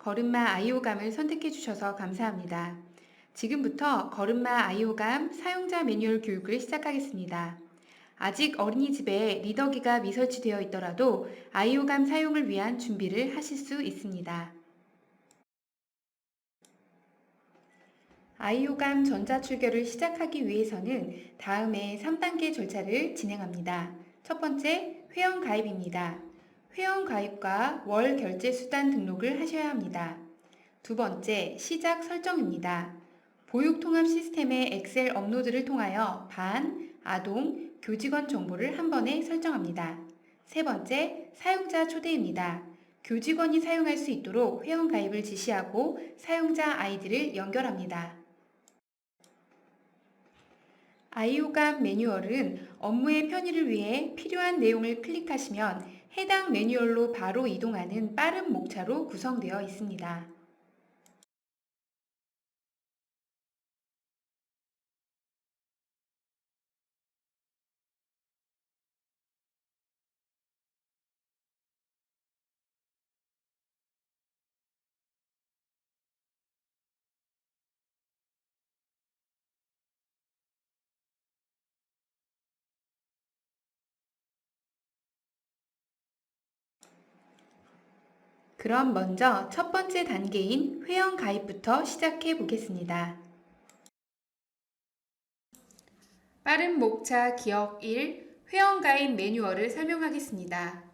걸음마 아이오감을 선택해 주셔서 감사합니다. 지금부터 걸음마 아이오감 사용자 매뉴얼 교육을 시작하겠습니다. 아직 어린이집에 리더기가 미설치되어 있더라도 아이오감 사용을 위한 준비를 하실 수 있습니다. 아이오감 전자출결을 시작하기 위해서는 다음에 3단계 절차를 진행합니다. 첫 번째, 회원 가입입니다. 회원 가입과 월 결제 수단 등록을 하셔야 합니다. 두 번째, 시작 설정입니다. 보육 통합 시스템의 엑셀 업로드를 통하여 반, 아동, 교직원 정보를 한 번에 설정합니다. 세 번째, 사용자 초대입니다. 교직원이 사용할 수 있도록 회원 가입을 지시하고 사용자 아이디를 연결합니다. 아이오감 매뉴얼은 업무의 편의를 위해 필요한 내용을 클릭하시면 해당 매뉴얼로 바로 이동하는 빠른 목차로 구성되어 있습니다. 그럼 먼저 첫 번째 단계인 회원 가입부터 시작해 보겠습니다. 빠른 목차 기억 1 회원 가입 매뉴얼을 설명하겠습니다.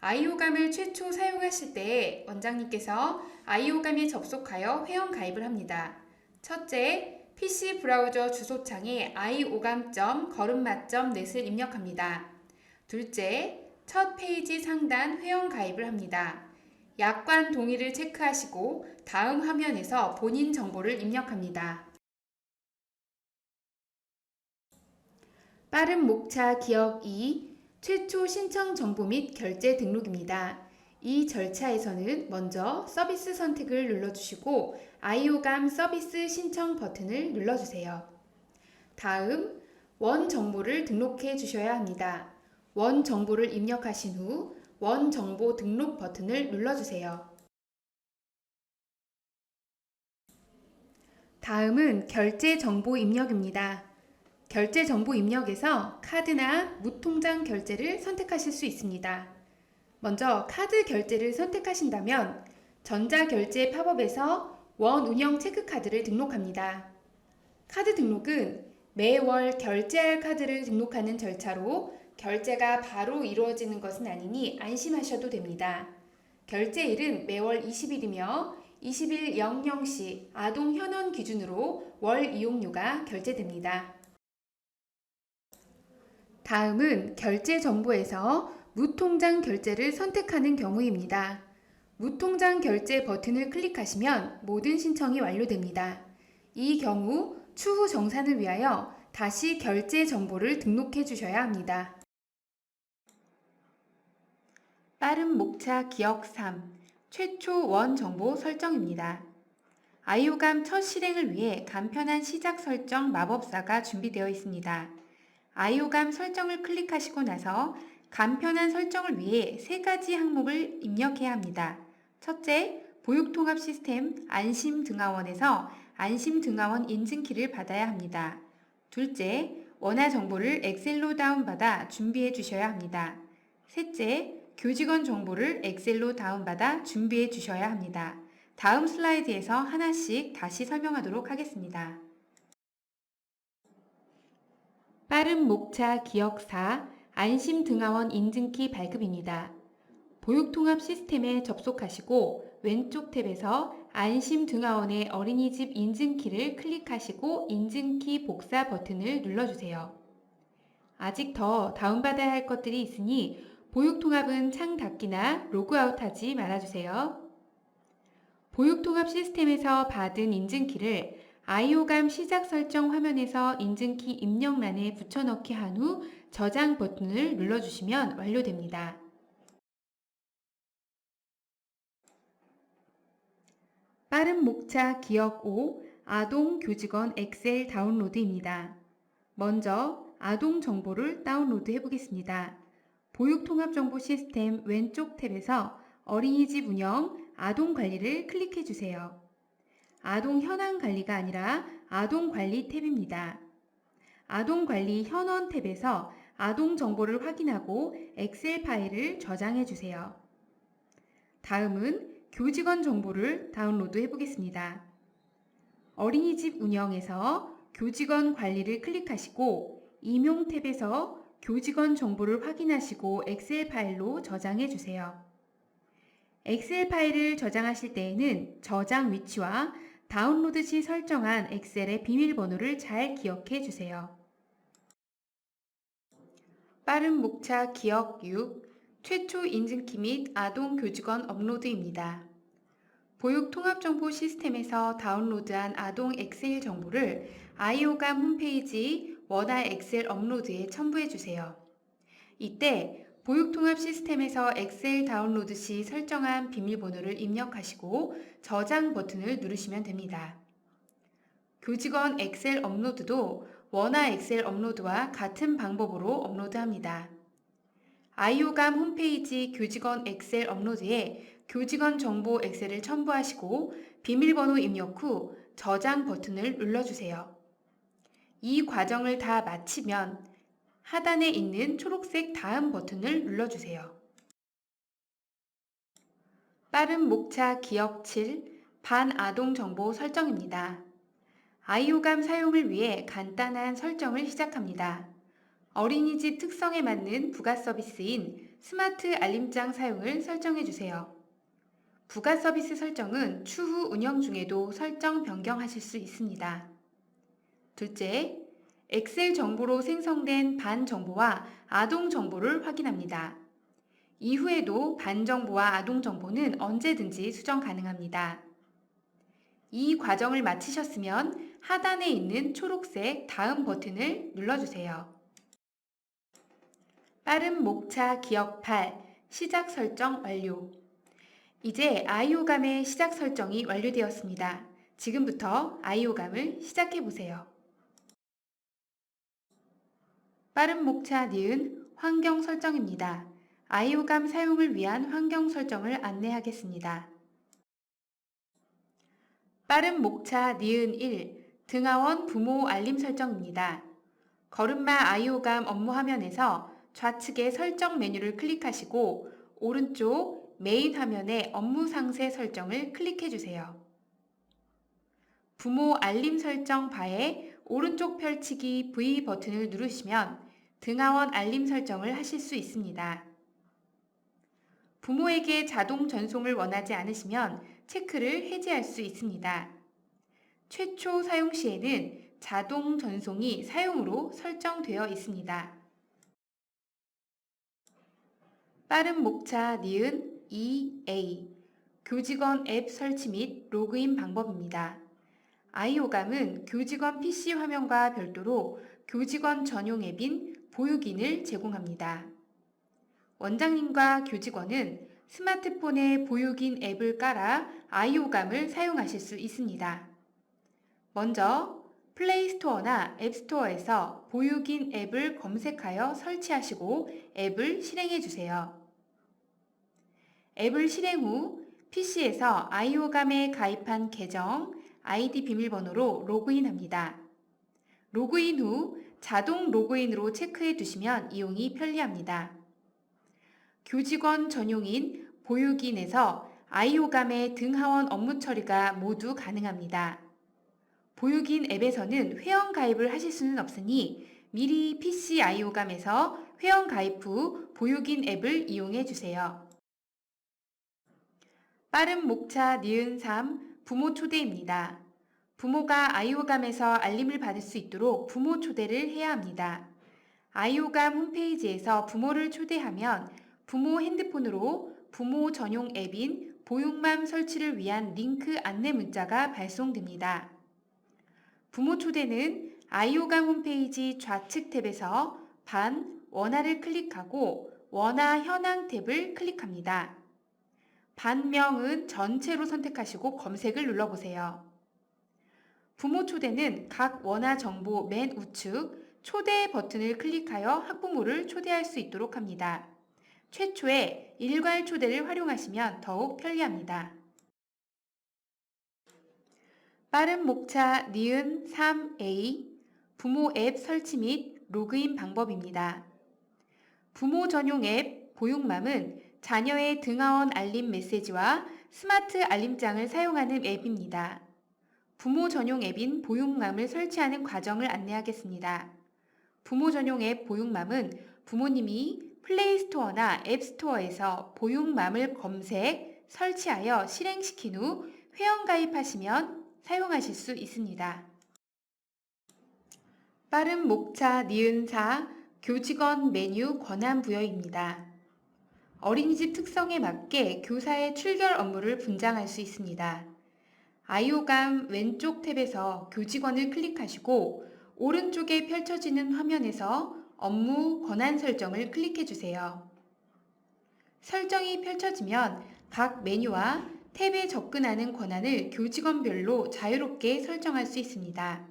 아이오감을 최초 사용하실 때 원장님께서 아이오감에 접속하여 회원 가입을 합니다. 첫째, PC 브라우저 주소창에 i오감.걸음마.net을 입력합니다. 둘째, 첫 페이지 상단 회원 가입을 합니다. 약관 동의를 체크하시고 다음 화면에서 본인 정보를 입력합니다. 빠른 목차 기억 2 최초 신청 정보 및 결제 등록입니다. 이 절차에서는 먼저 서비스 선택을 눌러주시고 아이오감 서비스 신청 버튼을 눌러주세요. 다음 원 정보를 등록해 주셔야 합니다. 원 정보를 입력하신 후 원 정보 등록 버튼을 눌러주세요. 다음은 결제 정보 입력입니다. 결제 정보 입력에서 카드나 무통장 결제를 선택하실 수 있습니다. 먼저 카드 결제를 선택하신다면 전자결제 팝업에서 원 운영 체크카드를 등록합니다. 카드 등록은 매월 결제할 카드를 등록하는 절차로 결제가 바로 이루어지는 것은 아니니 안심하셔도 됩니다. 결제일은 매월 20일이며 20일 00시 아동 현원 기준으로 월 이용료가 결제됩니다. 다음은 결제 정보에서 무통장 결제를 선택하는 경우입니다. 무통장 결제 버튼을 클릭하시면 모든 신청이 완료됩니다. 이 경우 추후 정산을 위하여 다시 결제 정보를 등록해 주셔야 합니다. 빠른 목차 기억 3 최초 원 정보 설정입니다. 아이오감 첫 실행을 위해 간편한 시작 설정 마법사가 준비되어 있습니다. 아이오감 설정을 클릭하시고 나서 간편한 설정을 위해 세 가지 항목을 입력해야 합니다. 첫째, 보육통합 시스템 안심등하원에서 안심등하원 인증키를 받아야 합니다. 둘째, 원화 정보를 엑셀로 다운받아 준비해 주셔야 합니다. 셋째, 교직원 정보를 엑셀로 다운받아 준비해 주셔야 합니다. 다음 슬라이드에서 하나씩 다시 설명하도록 하겠습니다. 빠른 목차 기억 4 안심 등하원 인증키 발급입니다. 보육통합 시스템에 접속하시고 왼쪽 탭에서 안심 등하원의 어린이집 인증키를 클릭하시고 인증키 복사 버튼을 눌러주세요. 아직 더 다운받아야 할 것들이 있으니 보육통합은 창 닫기나 로그아웃하지 말아주세요. 보육통합 시스템에서 받은 인증키를 아이오감 시작 설정 화면에서 인증키 입력란에 붙여넣기 한 후 저장 버튼을 눌러주시면 완료됩니다. 빠른 목차 기억 5 아동 교직원 엑셀 다운로드입니다. 먼저 아동 정보를 다운로드 해보겠습니다. 보육통합정보 시스템 왼쪽 탭에서 어린이집 운영, 아동 관리를 클릭해 주세요. 아동 현황 관리가 아니라 아동 관리 탭입니다. 아동 관리 현원 탭에서 아동 정보를 확인하고 엑셀 파일을 저장해 주세요. 다음은 교직원 정보를 다운로드 해 보겠습니다. 어린이집 운영에서 교직원 관리를 클릭하시고 임용 탭에서 교직원 정보를 확인하시고 엑셀 파일로 저장해 주세요. 엑셀 파일을 저장하실 때에는 저장 위치와 다운로드 시 설정한 엑셀의 비밀번호를 잘 기억해 주세요. 빠른 목차 기억 6 최초 인증키 및 아동 교직원 업로드입니다. 보육 통합 정보 시스템에서 다운로드한 아동 엑셀 정보를 아이오감 홈페이지 원화 엑셀 업로드에 첨부해 주세요. 이때 보육통합 시스템에서 엑셀 다운로드 시 설정한 비밀번호를 입력하시고 저장 버튼을 누르시면 됩니다. 교직원 엑셀 업로드도 원화 엑셀 업로드와 같은 방법으로 업로드합니다. 아이오감 홈페이지 교직원 엑셀 업로드에 교직원 정보 엑셀을 첨부하시고 비밀번호 입력 후 저장 버튼을 눌러주세요. 이 과정을 다 마치면 하단에 있는 초록색 다음 버튼을 눌러주세요. 빠른 목차 기억 7 반아동 정보 설정입니다. 아이오감 사용을 위해 간단한 설정을 시작합니다. 어린이집 특성에 맞는 부가 서비스인 스마트 알림장 사용을 설정해 주세요. 부가 서비스 설정은 추후 운영 중에도 설정 변경하실 수 있습니다. 둘째, 엑셀 정보로 생성된 반 정보와 아동 정보를 확인합니다. 이후에도 반 정보와 아동 정보는 언제든지 수정 가능합니다. 이 과정을 마치셨으면 하단에 있는 초록색 다음 버튼을 눌러주세요. 빠른 목차 기억 8 시작 설정 완료. 이제 아이오감의 시작 설정이 완료되었습니다. 지금부터 아이오감을 시작해 보세요. 빠른 목차 니은 환경 설정입니다. 아이오감 사용을 위한 환경 설정을 안내하겠습니다. 빠른 목차 니은 1 등하원 부모 알림 설정입니다. 걸음마 아이오감 업무 화면에서 좌측의 설정 메뉴를 클릭하시고 오른쪽 메인 화면의 업무 상세 설정을 클릭해 주세요. 부모 알림 설정 바에 오른쪽 펼치기 V 버튼을 누르시면 등하원 알림 설정을 하실 수 있습니다. 부모에게 자동 전송을 원하지 않으시면 체크를 해제할 수 있습니다. 최초 사용 시에는 자동 전송이 사용으로 설정되어 있습니다. 빠른 목차 니은 EA 교직원 앱 설치 및 로그인 방법입니다. 아이오감은 교직원 PC 화면과 별도로 교직원 전용 앱인 보육인을 제공합니다. 원장님과 교직원은 스마트폰에 보육인 앱을 깔아 아이오감을 사용하실 수 있습니다. 먼저 플레이스토어나 앱스토어에서 보육인 앱을 검색하여 설치하시고 앱을 실행해 주세요. 앱을 실행 후 PC에서 아이오감에 가입한 계정, 아이디 비밀번호로 로그인합니다. 로그인 후 자동 로그인으로 체크해 두시면 이용이 편리합니다. 교직원 전용인 보육인에서 아이오감의 등하원 업무 처리가 모두 가능합니다. 보육인 앱에서는 회원 가입을 하실 수는 없으니 미리 PC 아이오감에서 회원 가입 후 보육인 앱을 이용해 주세요. 빠른 목차 니은 3 부모 초대입니다. 부모가 아이오감에서 알림을 받을 수 있도록 부모 초대를 해야 합니다. 아이오감 홈페이지에서 부모를 초대하면 부모 핸드폰으로 부모 전용 앱인 보육맘 설치를 위한 링크 안내 문자가 발송됩니다. 부모 초대는 아이오감 홈페이지 좌측 탭에서 반 원화를 클릭하고 원화 현황 탭을 클릭합니다. 반명은 전체로 선택하시고 검색을 눌러보세요. 부모 초대는 각 원화 정보 맨 우측 초대 버튼을 클릭하여 학부모를 초대할 수 있도록 합니다. 최초의 일괄 초대를 활용하시면 더욱 편리합니다. 빠른 목차 니은 3A 부모 앱 설치 및 로그인 방법입니다. 부모 전용 앱 보육맘은 자녀의 등하원 알림 메시지와 스마트 알림장을 사용하는 앱입니다. 부모 전용 앱인 보육맘을 설치하는 과정을 안내하겠습니다. 부모 전용 앱 보육맘은 부모님이 플레이스토어나 앱스토어에서 보육맘을 검색, 설치하여 실행시킨 후 회원가입하시면 사용하실 수 있습니다. 빠른 목차 니은사 교직원 메뉴 권한 부여입니다. 어린이집 특성에 맞게 교사의 출결 업무를 분장할 수 있습니다. 아이오감 왼쪽 탭에서 교직원을 클릭하시고 오른쪽에 펼쳐지는 화면에서 업무 권한 설정을 클릭해 주세요. 설정이 펼쳐지면 각 메뉴와 탭에 접근하는 권한을 교직원별로 자유롭게 설정할 수 있습니다.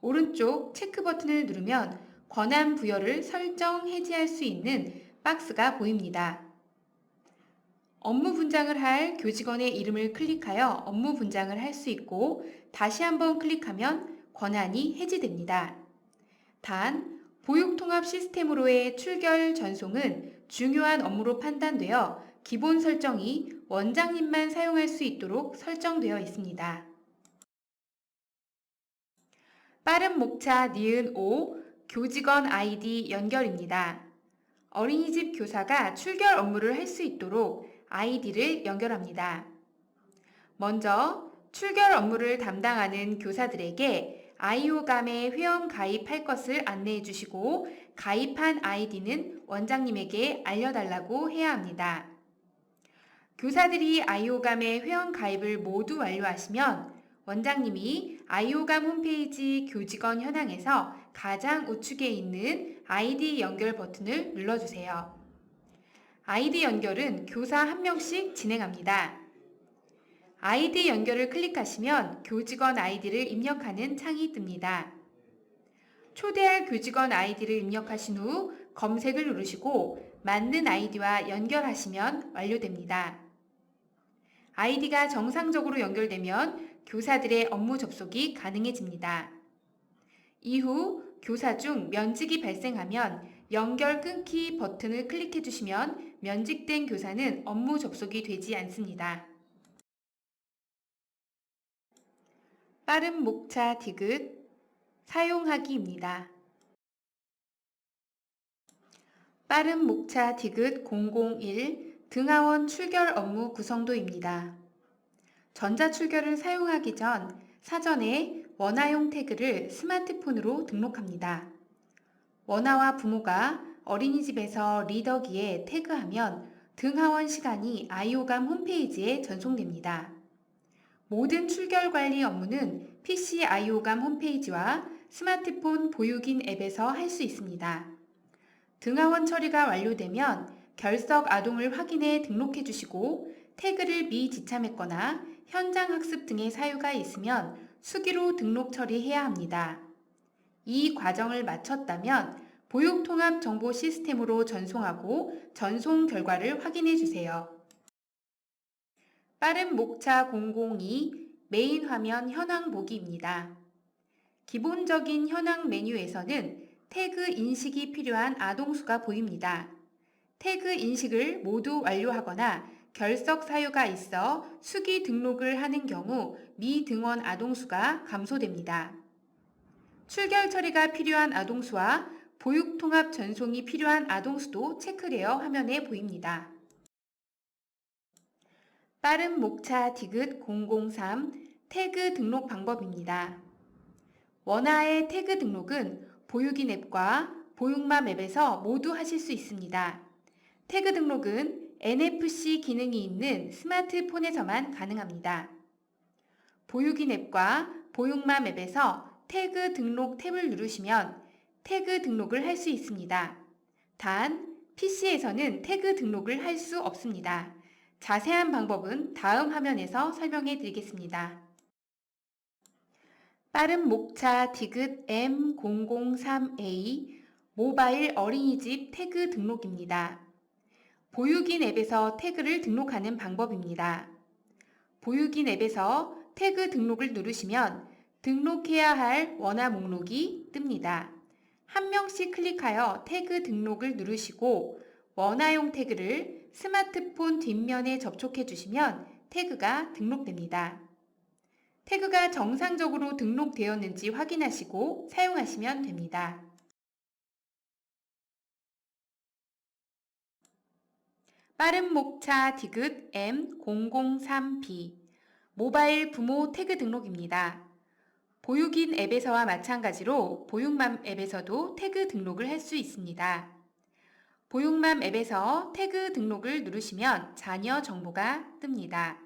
오른쪽 체크 버튼을 누르면 권한 부여를 설정 해지할 수 있는 박스가 보입니다. 업무 분장을 할 교직원의 이름을 클릭하여 업무 분장을 할 수 있고 다시 한번 클릭하면 권한이 해지됩니다. 단, 보육통합 시스템으로의 출결 전송은 중요한 업무로 판단되어 기본 설정이 원장님만 사용할 수 있도록 설정되어 있습니다. 빠른 목차 니은 5 교직원 아이디 연결입니다. 어린이집 교사가 출결 업무를 할 수 있도록 아이디를 연결합니다. 먼저 출결 업무를 담당하는 교사들에게 아이오감에 회원 가입할 것을 안내해 주시고 가입한 아이디는 원장님에게 알려달라고 해야 합니다. 교사들이 아이오감에 회원 가입을 모두 완료하시면 원장님이 아이오감 홈페이지 교직원 현황에서 가장 우측에 있는 아이디 연결 버튼을 눌러주세요. 아이디 연결은 교사 한 명씩 진행합니다. 아이디 연결을 클릭하시면 교직원 아이디를 입력하는 창이 뜹니다. 초대할 교직원 아이디를 입력하신 후 검색을 누르시고 맞는 아이디와 연결하시면 완료됩니다. 아이디가 정상적으로 연결되면 교사들의 업무 접속이 가능해집니다. 이후 교사 중 면직이 발생하면 연결 끊기 버튼을 클릭해 주시면 면직된 교사는 업무 접속이 되지 않습니다. 빠른 목차 디귿 사용하기입니다. 빠른 목차 디귿 001 등하원 출결 업무 구성도입니다. 전자출결을 사용하기 전 사전에 원화용 태그를 스마트폰으로 등록합니다. 원화와 부모가 어린이집에서 리더기에 태그하면 등하원 시간이 아이오감 홈페이지에 전송됩니다. 모든 출결 관리 업무는 PC 아이오감 홈페이지와 스마트폰 보육인 앱에서 할 수 있습니다. 등하원 처리가 완료되면 결석 아동을 확인해 등록해 주시고 태그를 미지참했거나 현장 학습 등의 사유가 있으면 수기로 등록 처리해야 합니다. 이 과정을 마쳤다면 보육통합 정보 시스템으로 전송하고 전송 결과를 확인해 주세요. 빠른 목차 002 메인 화면 현황 보기입니다. 기본적인 현황 메뉴에서는 태그 인식이 필요한 아동수가 보입니다. 태그 인식을 모두 완료하거나 결석 사유가 있어 수기 등록을 하는 경우 미등원 아동수가 감소됩니다. 출결 처리가 필요한 아동수와 보육 통합 전송이 필요한 아동수도 체크레어 화면에 보입니다. 빠른 목차 디귿 003 태그 등록 방법입니다. 원화의 태그 등록은 보육인 앱과 보육맘 앱에서 모두 하실 수 있습니다. 태그 등록은 NFC 기능이 있는 스마트폰에서만 가능합니다. 보육인 앱과 보육맘 앱에서 태그 등록 탭을 누르시면 태그 등록을 할 수 있습니다. 단, PC에서는 태그 등록을 할 수 없습니다. 자세한 방법은 다음 화면에서 설명해 드리겠습니다. 빠른 목차 디귿 M003A 모바일 어린이집 태그 등록입니다. 보육인 앱에서 태그를 등록하는 방법입니다. 보육인 앱에서 태그 등록을 누르시면 등록해야 할 원화 목록이 뜹니다. 한 명씩 클릭하여 태그 등록을 누르시고 원화용 태그를 스마트폰 뒷면에 접촉해 주시면 태그가 등록됩니다. 태그가 정상적으로 등록되었는지 확인하시고 사용하시면 됩니다. 빠른 목차 디귿 M003B 모바일 부모 태그 등록입니다. 보육인 앱에서와 마찬가지로 보육맘 앱에서도 태그 등록을 할 수 있습니다. 보육맘 앱에서 태그 등록을 누르시면 자녀 정보가 뜹니다.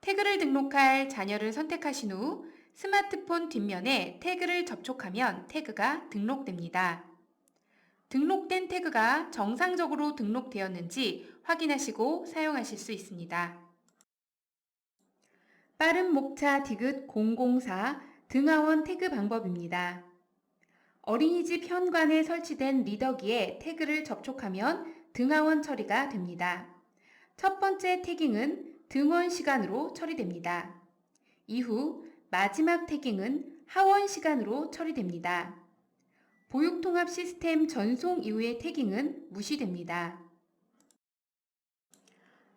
태그를 등록할 자녀를 선택하신 후 스마트폰 뒷면에 태그를 접촉하면 태그가 등록됩니다. 등록된 태그가 정상적으로 등록되었는지 확인하시고 사용하실 수 있습니다. 빠른 목차 디귿 004 등하원 태그 방법입니다. 어린이집 현관에 설치된 리더기에 태그를 접촉하면 등하원 처리가 됩니다. 첫 번째 태깅은 등원 시간으로 처리됩니다. 이후 마지막 태깅은 하원 시간으로 처리됩니다. 보육통합 시스템 전송 이후의 태깅은 무시됩니다.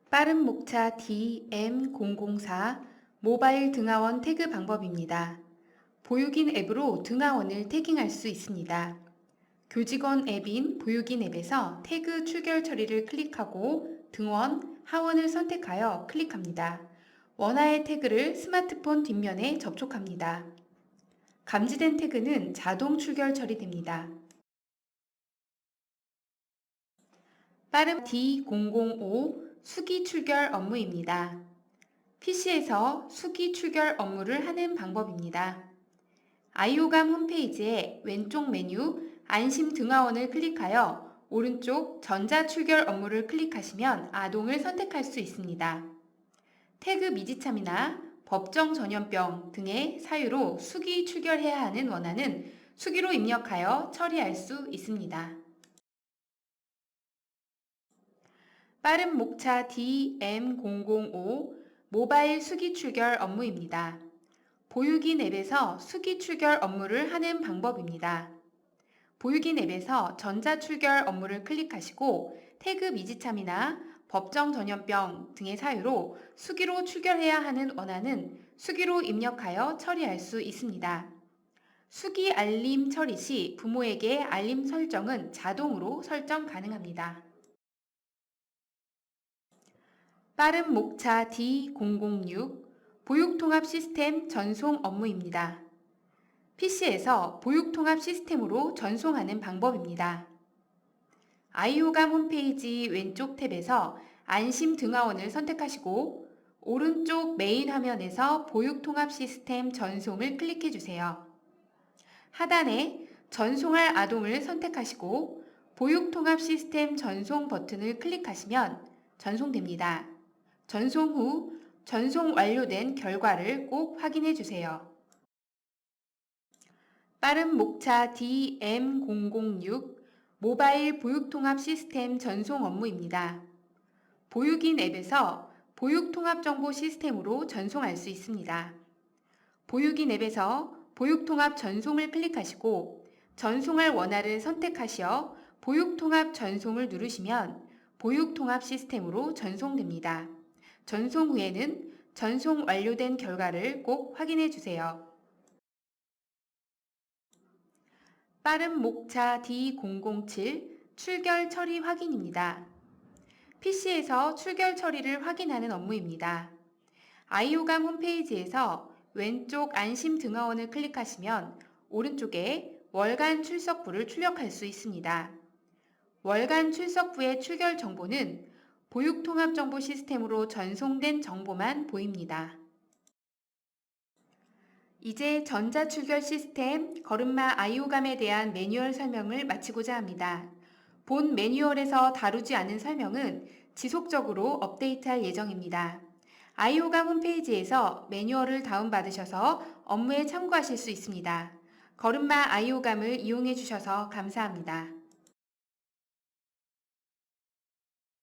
빠른 목차 DM004 모바일 등하원 태그 방법입니다. 보육인 앱으로 등하원을 태깅할 수 있습니다. 교직원 앱인 보육인 앱에서 태그 출결 처리를 클릭하고 등원, 하원을 선택하여 클릭합니다. 원하의 태그를 스마트폰 뒷면에 접촉합니다. 감지된 태그는 자동 출결 처리됩니다. 빠른 D005 수기 출결 업무입니다. PC에서 수기 출결 업무를 하는 방법입니다. 아이오감 홈페이지의 왼쪽 메뉴 안심 등하원을 클릭하여 오른쪽 전자 출결 업무를 클릭하시면 아동을 선택할 수 있습니다. 태그 미지참이나 법정 전염병 등의 사유로 수기 출결해야 하는 원한은 수기로 입력하여 처리할 수 있습니다. 빠른 목차 DM005 모바일 수기 출결 업무입니다. 보육인 앱에서 수기 출결 업무를 하는 방법입니다. 보육인 앱에서 전자 출결 업무를 클릭하시고 태그 미지참이나 법정 전염병 등의 사유로 수기로 출결해야 하는 원한은 수기로 입력하여 처리할 수 있습니다. 수기 알림 처리 시 부모에게 알림 설정은 자동으로 설정 가능합니다. 빠른 목차 D006 보육통합 시스템 전송 업무입니다. PC에서 보육통합 시스템으로 전송하는 방법입니다. 아이오감 홈페이지 왼쪽 탭에서 안심 등하원을 선택하시고 오른쪽 메인 화면에서 보육통합 시스템 전송을 클릭해 주세요. 하단에 전송할 아동을 선택하시고 보육통합 시스템 전송 버튼을 클릭하시면 전송됩니다. 전송 후 전송 완료된 결과를 꼭 확인해 주세요. 빠른 목차 DM006 모바일 보육통합 시스템 전송 업무입니다. 보육인 앱에서 보육통합 정보 시스템으로 전송할 수 있습니다. 보육인 앱에서 보육통합 전송을 클릭하시고 전송할 원화를 선택하시어 보육통합 전송을 누르시면 보육통합 시스템으로 전송됩니다. 전송 후에는 전송 완료된 결과를 꼭 확인해 주세요. 빠른 목차 D007 출결 처리 확인입니다. PC에서 출결 처리를 확인하는 업무입니다. 아이오감 홈페이지에서 왼쪽 안심 등하원을 클릭하시면 오른쪽에 월간 출석부를 출력할 수 있습니다. 월간 출석부의 출결 정보는 보육통합정보 시스템으로 전송된 정보만 보입니다. 이제 전자출결 시스템 걸음마 아이오감에 대한 매뉴얼 설명을 마치고자 합니다. 본 매뉴얼에서 다루지 않은 설명은 지속적으로 업데이트할 예정입니다. 아이오감 홈페이지에서 매뉴얼을 다운받으셔서 업무에 참고하실 수 있습니다. 걸음마 아이오감을 이용해 주셔서 감사합니다.